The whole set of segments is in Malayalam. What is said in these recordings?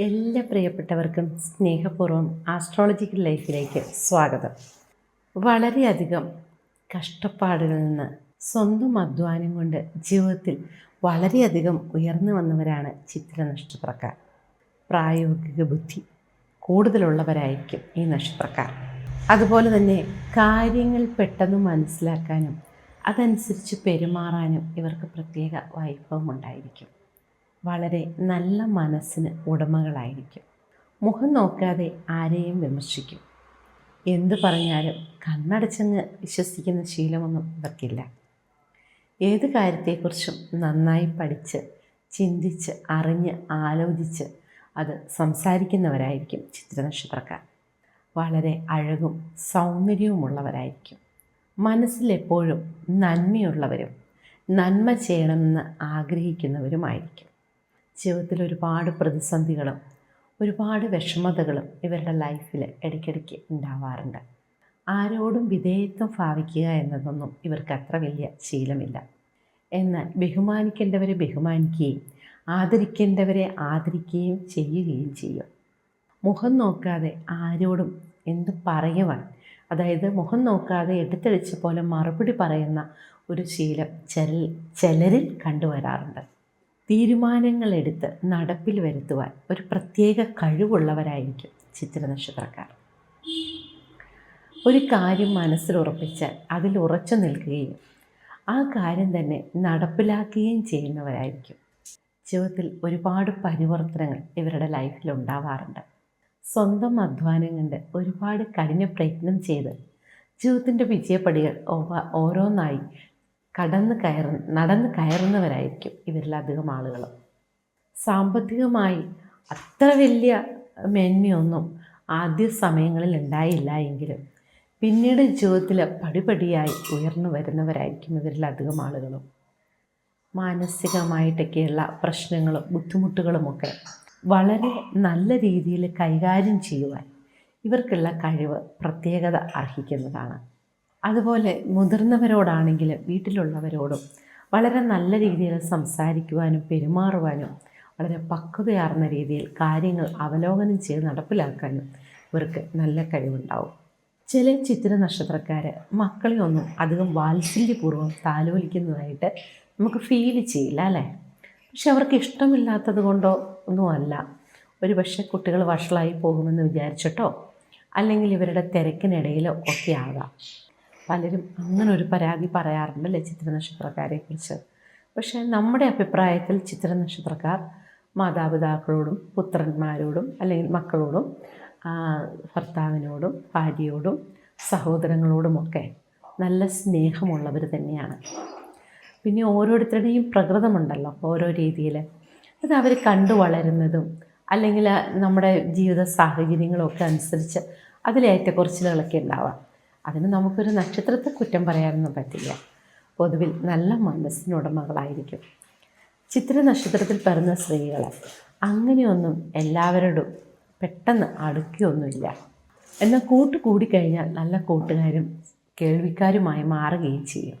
എല്ലാ പ്രിയപ്പെട്ടവർക്കും സ്നേഹപൂർവം ആസ്ട്രോളജിക്കൽ ലൈഫിലേക്ക് സ്വാഗതം. വളരെയധികം കഷ്ടപ്പാടുകളിൽ നിന്ന് സ്വന്തം അധ്വാനം കൊണ്ട് ജീവിതത്തിൽ വളരെയധികം ഉയർന്നു വന്നവരാണ് ചിത്ര നക്ഷത്രക്കാർ. പ്രായോഗിക ബുദ്ധി കൂടുതലുള്ളവരായിരിക്കും ഈ നക്ഷത്രക്കാർ. അതുപോലെ തന്നെ കാര്യങ്ങൾ പെട്ടെന്ന് മനസ്സിലാക്കാനും അതനുസരിച്ച് പെരുമാറാനും ഇവർക്ക് പ്രത്യേക വൈഭവമുണ്ടായിരിക്കും വളരെ നല്ല മനസ്സിന് ഉടമകളായിരിക്കും. മുഖം നോക്കാതെ ആരെയും വിമർശിക്കും. എന്തു പറഞ്ഞാലും കണ്ണടച്ചെന്ന് വിശ്വസിക്കുന്ന ശീലമൊന്നും ഇവർക്കില്ല. ഏത് കാര്യത്തെക്കുറിച്ചും നന്നായി പഠിച്ച് ചിന്തിച്ച് അറിഞ്ഞ് ആലോചിച്ച് അത് സംസാരിക്കുന്നവരായിരിക്കും ചിത്രനക്ഷത്രക്കാർ. വളരെ അഴകും സൗന്ദര്യവുമുള്ളവരായിരിക്കും. മനസ്സിലെപ്പോഴും നന്മയുള്ളവരും നന്മ ചെയ്യണമെന്ന് ആഗ്രഹിക്കുന്നവരുമായിരിക്കും. ജീവിതത്തിൽ ഒരുപാട് പ്രതിസന്ധികളും ഒരുപാട് വിഷമതകളും ഇവരുടെ ലൈഫിൽ ഇടയ്ക്കിടയ്ക്ക് ഉണ്ടാവാറുണ്ട്. ആരോടും വിധേയത്വം ഭാവിക്കുക എന്നതൊന്നും ഇവർക്ക് അത്ര വലിയ ശീലമില്ല. എന്നാൽ ബഹുമാനിക്കേണ്ടവരെ ബഹുമാനിക്കുകയും ആദരിക്കേണ്ടവരെ ആദരിക്കുകയും ചെയ്യുകയും ചെയ്യും. മുഖം നോക്കാതെ ആരോടും എന്തും പറയുവാൻ അതായത് മുഖം നോക്കാതെ എടുത്തടിച്ച പോലെ മറുപടി പറയുന്ന ഒരു ശീലം ചില ചിലരിൽ കണ്ടുവരാറുണ്ട്. തീരുമാനങ്ങളെടുത്ത് നടപ്പിൽ വരുത്തുവാൻ ഒരു പ്രത്യേക കഴിവുള്ളവരായിരിക്കും ചിത്ര നക്ഷത്രക്കാർ. ഒരു കാര്യം മനസ്സിൽ ഉറപ്പിച്ചാൽ അതിൽ ഉറച്ചു നിൽക്കുകയും ആ കാര്യം തന്നെ നടപ്പിലാക്കുകയും ചെയ്യുന്നവരായിരിക്കും. ജീവിതത്തിൽ ഒരുപാട് പരിവർത്തനങ്ങൾ ഇവരുടെ ലൈഫിൽ ഉണ്ടാവാറുണ്ട്. സ്വന്തം അധ്വാനം കൊണ്ട് ഒരുപാട് കഠിന പ്രയത്നം ചെയ്ത് ജീവിതത്തിന്റെ വിജയപ്പടികൾ ഓരോന്നായി കടന്ന് കയറ നടന്ന് കയറുന്നവരായിരിക്കും ഇവരിലധികം ആളുകളും സാമ്പത്തികമായി അത്ര വലിയ മേന്മയൊന്നും ആദ്യ സമയങ്ങളിൽ ഉണ്ടായില്ല എങ്കിലും പിന്നീട് ജീവിതത്തിൽ പടിപടിയായി ഉയർന്നു വരുന്നവരായിരിക്കും ഇവരിലധികം ആളുകളും മാനസികമായിട്ടൊക്കെയുള്ള പ്രശ്നങ്ങളും ബുദ്ധിമുട്ടുകളുമൊക്കെ വളരെ നല്ല രീതിയിൽ കൈകാര്യം ചെയ്യുവാൻ ഇവർക്കുള്ള കഴിവ് പ്രത്യേകത അർഹിക്കുന്നതാണ് അതുപോലെ മുതിർന്നവരോടാണെങ്കിലും വീട്ടിലുള്ളവരോടും വളരെ നല്ല രീതിയിൽ സംസാരിക്കുവാനും പെരുമാറുവാനും വളരെ പക്വതയാർന്ന രീതിയിൽ കാര്യങ്ങൾ അവലോകനം ചെയ്ത് നടപ്പിലാക്കാനും ഇവർക്ക് നല്ല കഴിവുണ്ടാവും. ചില ചിത്ര നക്ഷത്രക്കാർ മക്കളെ ഒന്നും അധികം വാത്സല്യപൂർവം താലോലിക്കുന്നതായിട്ട് നമുക്ക് ഫീൽ ചെയ്യില്ല അല്ലേ? പക്ഷെ അവർക്ക് ഇഷ്ടമില്ലാത്തത് കൊണ്ടോ ഒന്നുമല്ല ഒരു പക്ഷേ കുട്ടികൾ വഷളായി പോകുമെന്ന് വിചാരിച്ചിട്ടോ? അല്ലെങ്കിൽ ഇവരുടെ തിരക്കിനിടയിലോ ഒക്കെ ആകാം. പലരും അങ്ങനെ ഒരു പരാതി പറയാറുണ്ടല്ലേ ചിത്ര നക്ഷത്രക്കാരെക്കുറിച്ച് പക്ഷേ നമ്മുടെ അഭിപ്രായത്തിൽ ചിത്ര നക്ഷത്രക്കാർ മാതാപിതാക്കളോടും പുത്രന്മാരോടും അല്ലെങ്കിൽ മക്കളോടും ഭർത്താവിനോടും ഭാര്യയോടും സഹോദരങ്ങളോടുമൊക്കെ നല്ല സ്നേഹമുള്ളവർ തന്നെയാണ്. പിന്നെ ഓരോരുത്തരുടെയും പ്രകൃതമുണ്ടല്ലോ ഓരോ രീതിയിൽ അത് അവർ കണ്ടു വളരുന്നതും അല്ലെങ്കിൽ നമ്മുടെ ജീവിത സാഹചര്യങ്ങളൊക്കെ അനുസരിച്ച് അതിലേറ്റക്കുറച്ചിലുകളൊക്കെ ഉണ്ടാവാം. അതിന് നമുക്കൊരു നക്ഷത്രത്തെ കുറ്റം പറയാനൊന്നും പറ്റില്ല. പൊതുവിൽ നല്ല മനസ്സിനുടമകളായിരിക്കും. ചിത്ര നക്ഷത്രത്തിൽ പിറന്ന സ്ത്രീകൾ അങ്ങനെയൊന്നും എല്ലാവരോടും പെട്ടെന്ന് അടുക്കുകയൊന്നുമില്ല. എന്നാൽ കൂട്ട് കൂടിക്കഴിഞ്ഞാൽ നല്ല കൂട്ടുകാരും കേൾവിക്കാരുമായി മാറുകയും ചെയ്യും.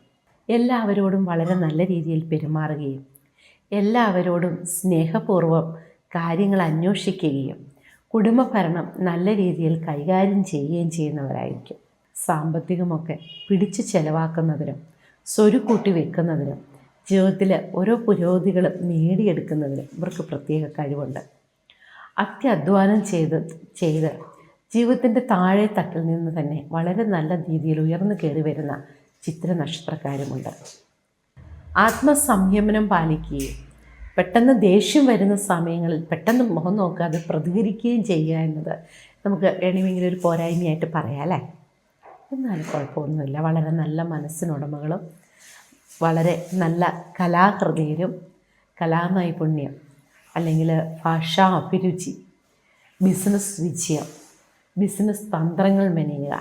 എല്ലാവരോടും വളരെ നല്ല രീതിയിൽ പെരുമാറുകയും എല്ലാവരോടും സ്നേഹപൂർവം കാര്യങ്ങൾ അന്വേഷിക്കുകയും കുടുംബഭരണം നല്ല രീതിയിൽ കൈകാര്യം ചെയ്യുകയും ചെയ്യുന്നവരായിരിക്കും. സാമ്പത്തികമൊക്കെ പിടിച്ചു ചെലവാക്കുന്നതിനും സ്വരുക്കൂട്ടി വെക്കുന്നതിനും ജീവിതത്തിൽ ഓരോ പുരോഗതികളും നേടിയെടുക്കുന്നതിനും ഇവർക്ക് പ്രത്യേക കഴിവുണ്ട്. അത്യധ്വാനം ചെയ്ത് ചെയ്ത് ജീവിതത്തിന്റെ താഴെ തട്ടിൽ നിന്ന് തന്നെ വളരെ നല്ല രീതിയിൽ ഉയർന്നു കയറി വരുന്ന ചിത്ര നക്ഷത്രക്കാരുമുണ്ട് ആത്മസംയമനം പാലിക്കുകയും പെട്ടെന്ന് ദേഷ്യം വരുന്ന സമയങ്ങളിൽ പെട്ടെന്ന് മുഖം നോക്കാതെ പ്രതികരിക്കുകയും ചെയ്യുക എന്നത് നമുക്ക് വേണമെങ്കിൽ ഒരു പോരായ്മയായിട്ട് പറയാം അല്ലേ? എന്നാലും കുഴപ്പമൊന്നുമില്ല. വളരെ നല്ല മനസ്സിനുടമകളും വളരെ നല്ല കലാഹൃദയരും കലാനൈപുണ്യം അല്ലെങ്കിൽ ഭാഷാ അഭിരുചി ബിസിനസ് വിജയം ബിസിനസ് തന്ത്രങ്ങൾ മെനയുക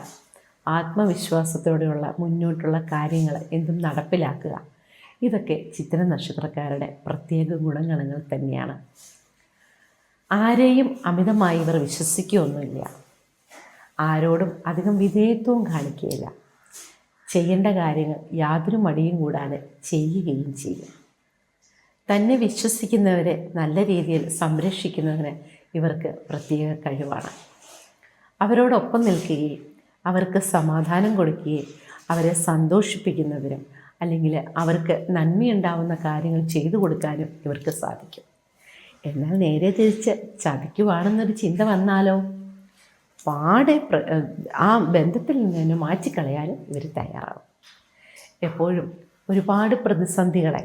ആത്മവിശ്വാസത്തോടെയുള്ള മുന്നോട്ടുള്ള കാര്യങ്ങൾ എന്തും നടപ്പിലാക്കുക ഇതൊക്കെ ചിത്ര നക്ഷത്രക്കാരുടെ പ്രത്യേക ഗുണഗണങ്ങൾ തന്നെയാണ്. ആരെയും അമിതമായി ഇവർ വിശ്വസിക്കുകയൊന്നുമില്ല. ആരോടും അധികം വിധേയത്വവും കാണിക്കുകയില്ല. ചെയ്യേണ്ട കാര്യങ്ങൾ യാതൊരു മടിയും കൂടാതെ ചെയ്യുകയും ചെയ്യും. തന്നെ വിശ്വസിക്കുന്നവരെ നല്ല രീതിയിൽ സംരക്ഷിക്കുന്നതിന് ഇവർക്ക് പ്രത്യേക കഴിവാണ്. അവരോടൊപ്പം നിൽക്കുകയും അവർക്ക് സമാധാനം കൊടുക്കുകയും അവരെ സന്തോഷിപ്പിക്കുന്നതിനും അല്ലെങ്കിൽ അവർക്ക് നന്മയുണ്ടാവുന്ന കാര്യങ്ങൾ ചെയ്തു കൊടുക്കാനും ഇവർക്ക് സാധിക്കും. എന്നാൽ നേരെ തിരിച്ച് ചതിക്കുവാണെന്നൊരു ചിന്ത വന്നാലോ? പാടെ ആ ബന്ധത്തിൽ നിന്ന് മാറ്റിക്കളയാനും ഇവർ തയ്യാറാവും എപ്പോഴും ഒരുപാട് പ്രതിസന്ധികളെ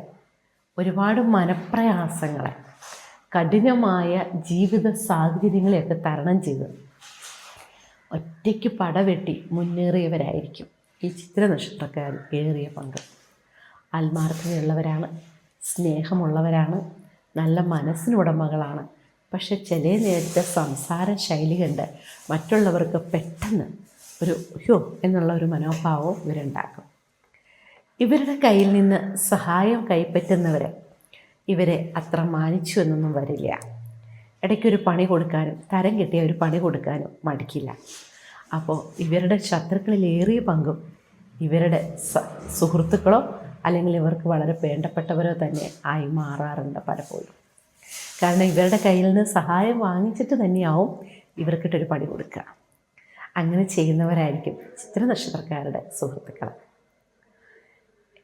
ഒരുപാട് മനപ്രയാസങ്ങളെ കഠിനമായ ജീവിത സാഹചര്യങ്ങളെയൊക്കെ തരണം ചെയ്ത് ഒറ്റയ്ക്ക് പടവെട്ടി മുന്നേറിയവരായിരിക്കും ഈ ചിത്ര നക്ഷത്രക്കാർ ഏറിയ പങ്ക്. ആത്മാർത്ഥതയുള്ളവരാണ് സ്നേഹമുള്ളവരാണ് നല്ല മനസ്സിനുടമകളാണ് പക്ഷെ ചില നേരത്തെ സംസാര ശൈലി കണ്ട് മറ്റുള്ളവർക്ക് പെട്ടെന്ന് ഒരു ഹ്യോ എന്നുള്ള ഒരു മനോഭാവവും ഇവരുണ്ടാക്കും. ഇവരുടെ കയ്യിൽ നിന്ന് സഹായം കൈപ്പറ്റുന്നവരെ ഇവരെ അത്ര മാനിച്ചു എന്നൊന്നും വരില്ല. ഇടയ്ക്കൊരു പണി കൊടുക്കാനും തരം കിട്ടിയ ഒരു പണി കൊടുക്കാനും മടിക്കില്ല. അപ്പോൾ ഇവരുടെ ശത്രുക്കളിൽ ഏറിയ പങ്കും ഇവരുടെ സുഹൃത്തുക്കളോ അല്ലെങ്കിൽ ഇവർക്ക് വളരെ വേണ്ടപ്പെട്ടവരോ തന്നെ ആയി മാറാറുണ്ട് പലപ്പോഴും. കാരണം ഇവരുടെ കയ്യിൽ നിന്ന് സഹായം വാങ്ങിച്ചിട്ട് തന്നെയാവും ഇവർക്കിട്ടൊരു പണി കൊടുക്കുക. അങ്ങനെ ചെയ്യുന്നവരായിരിക്കും ചിത്ര നക്ഷത്രക്കാരുടെ സുഹൃത്തുക്കൾ.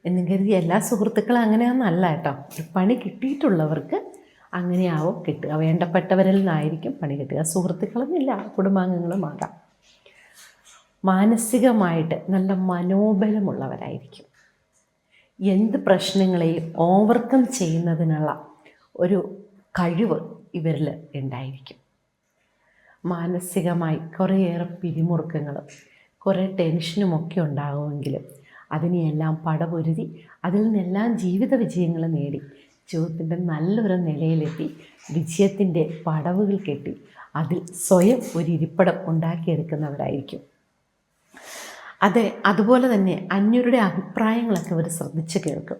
എന്നും കരുതി എല്ലാ സുഹൃത്തുക്കളും അങ്ങനെയൊന്നല്ല കേട്ടോ. പണി കിട്ടിയിട്ടുള്ളവർക്ക് അങ്ങനെയാവും കിട്ടുക. വേണ്ടപ്പെട്ടവരിൽ നിന്നായിരിക്കും പണി കിട്ടുക. സുഹൃത്തുക്കളെന്നില്ല കുടുംബാംഗങ്ങളും ആകാം. മാനസികമായിട്ട് നല്ല മനോബലമുള്ളവരായിരിക്കും. എന്ത് പ്രശ്നങ്ങളെയും ഓവർകം ചെയ്യുന്നതിനുള്ള ഒരു കഴിവ് ഇവരിൽ ഉണ്ടായിരിക്കും. മാനസികമായി കുറേയേറെ പിരിമുറുക്കങ്ങളും കുറേ ടെൻഷനുമൊക്കെ ഉണ്ടാകുമെങ്കിലും അതിനെയെല്ലാം പടപൊരുതി അതിൽ നിന്നെല്ലാം ജീവിത വിജയങ്ങൾ നേടി ജീവിതത്തിന്റെ നല്ലൊരു നിലയിലെത്തി വിജയത്തിന്റെ പടവുകൾ കെട്ടി അതിൽ സ്വയം ഒരു ഇരിപ്പിടം ഉണ്ടാക്കിയെടുക്കുന്നവരായിരിക്കും. അതെ അതുപോലെ തന്നെ അന്യരുടെ അഭിപ്രായങ്ങളൊക്കെ അവർ ശ്രദ്ധിച്ച് കേൾക്കും.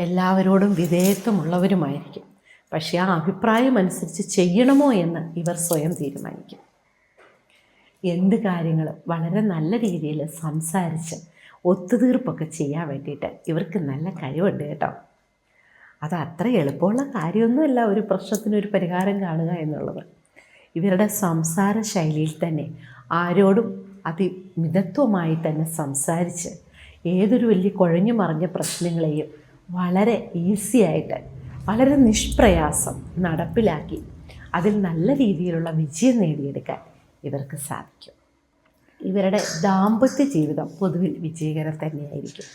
എല്ലാവരോടും വിധേയത്വമുള്ളവരുമായിരിക്കും. പക്ഷേ ആ അഭിപ്രായം അനുസരിച്ച് ചെയ്യണമോ എന്ന് ഇവർ സ്വയം തീരുമാനിക്കും. എന്ത് കാര്യങ്ങളും വളരെ നല്ല രീതിയിൽ സംസാരിച്ച് ഒത്തുതീർപ്പൊക്കെ ചെയ്യാൻ വേണ്ടിയിട്ട് ഇവർക്ക് നല്ല കഴിവുണ്ട് കേട്ടോ. അത് അത്ര എളുപ്പമുള്ള കാര്യമൊന്നുമല്ല ഒരു പ്രശ്നത്തിനൊരു പരിഹാരം കാണുക എന്നുള്ളത്. ഇവരുടെ സംസാര ശൈലിയിൽ തന്നെ ആരോടും അതിമിതത്വമായി തന്നെ സംസാരിച്ച് ഏതൊരു വലിയ കുഴഞ്ഞു മറിഞ്ഞ പ്രശ്നങ്ങളെയും വളരെ ഈസിയായിട്ട് വളരെ നിഷ്പ്രയാസം നടപ്പിലാക്കി അതിൽ നല്ല രീതിയിലുള്ള വിജയം നേടിയെടുക്കാൻ ഇവർക്ക് സാധിക്കും. ഇവരുടെ ദാമ്പത്യ ജീവിതം പൊതുവിൽ വിജയകരം തന്നെയായിരിക്കും.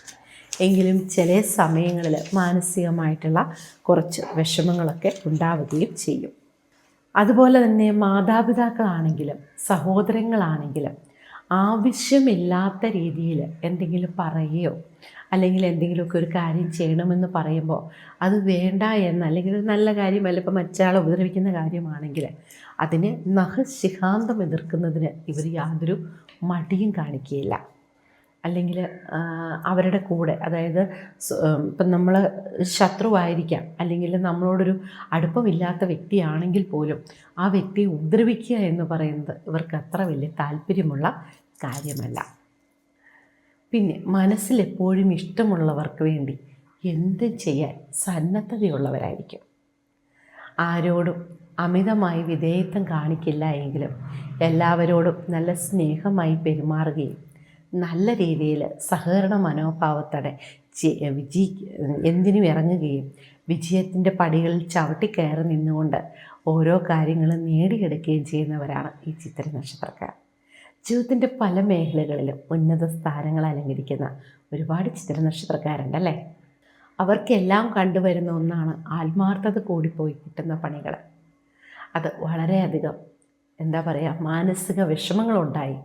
എങ്കിലും ചില സമയങ്ങളിൽ മാനസികമായിട്ടുള്ള കുറച്ച് വിഷമങ്ങളൊക്കെ ഉണ്ടാവുകയും ചെയ്യും. അതുപോലെ തന്നെ മാതാപിതാക്കളാണെങ്കിലും സഹോദരങ്ങളാണെങ്കിലും ആവശ്യമില്ലാത്ത രീതിയിൽ എന്തെങ്കിലും പറയുകയോ അല്ലെങ്കിൽ എന്തെങ്കിലുമൊക്കെ ഒരു കാര്യം ചെയ്യണമെന്ന് പറയുമ്പോൾ അത് വേണ്ട എന്ന് അല്ലെങ്കിൽ ഒരു നല്ല കാര്യമല്ല ഇപ്പം മറ്റാളെ ഉപദ്രവിക്കുന്ന കാര്യമാണെങ്കിൽ അതിനെ നഖശിഖാന്തം എതിർക്കുന്നതിന് ഇവർ യാതൊരു മടിയും കാണിക്കുകയില്ല. അല്ലെങ്കിൽ അവരുടെ കൂടെ. അതായത് ഇപ്പം നമ്മൾ ശത്രുവായിരിക്കാം. അല്ലെങ്കിൽ നമ്മളോടൊരു അടുപ്പമില്ലാത്ത വ്യക്തിയാണെങ്കിൽ പോലും ആ വ്യക്തിയെ ഉപദ്രവിക്കുക എന്ന് പറയുന്നത് ഇവർക്ക് അത്ര വലിയ താല്പര്യമുള്ള കാര്യമല്ല. പിന്നെ മനസ്സിലെപ്പോഴും ഇഷ്ടമുള്ളവർക്ക് വേണ്ടി എന്ത് ചെയ്യാൻ സന്നദ്ധതയുള്ളവരായിരിക്കും. ആരോടും അമിതമായി വിധേയത്വം കാണിക്കില്ല എങ്കിലും എല്ലാവരോടും നല്ല സ്നേഹമായി പെരുമാറുകയും നല്ല രീതിയിൽ സഹകരണ മനോഭാവത്തോടെ വിജയി എന്തിനും ഇറങ്ങുകയും വിജയത്തിന്റെ പടികളിൽ ചവിട്ടിക്കയറി നിന്നുകൊണ്ട് ഓരോ കാര്യങ്ങളും നേടിയെടുക്കുകയും ചെയ്യുന്നവരാണ് ഈ ചിത്ര നക്ഷത്രക്കാർ. ജീവിതത്തിന്റെ പല മേഖലകളിലും ഉന്നത സ്ഥാനങ്ങൾ അലങ്കരിക്കുന്ന ഒരുപാട് ചിത്ര നക്ഷത്രക്കാരുണ്ടല്ലേ അവർക്കെല്ലാം കണ്ടുവരുന്ന ഒന്നാണ് ആത്മാർത്ഥത കൂടിപ്പോയി കിട്ടുന്ന പണികൾ അത് വളരെയധികം എന്താ പറയുക മാനസിക വിഷമങ്ങളുണ്ടായി.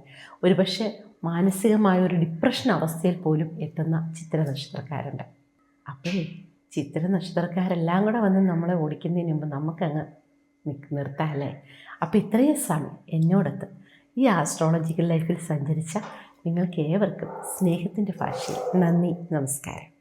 ഒരുപക്ഷെ മാനസികമായ ഒരു ഡിപ്രഷൻ അവസ്ഥയിൽ പോലും എത്തുന്ന ചിത്ര നക്ഷത്രക്കാരുണ്ട് അപ്പോൾ ചിത്ര നക്ഷത്രക്കാരെല്ലാം കൂടെ വന്ന് നമ്മളെ ഓടിക്കുന്നതിന് മുമ്പ് നമുക്കങ്ങ് നിർത്താമല്ലേ അപ്പോൾ ഇത്രയും സമയം എന്നോടൊത്ത് ഈ ആസ്ട്രോളജിക്കൽ ലൈഫിൽ സഞ്ചരിച്ച നിങ്ങൾക്ക് ഏവർക്കും സ്നേഹത്തിന്റെ ഭാഷയിൽ നന്ദി നമസ്കാരം.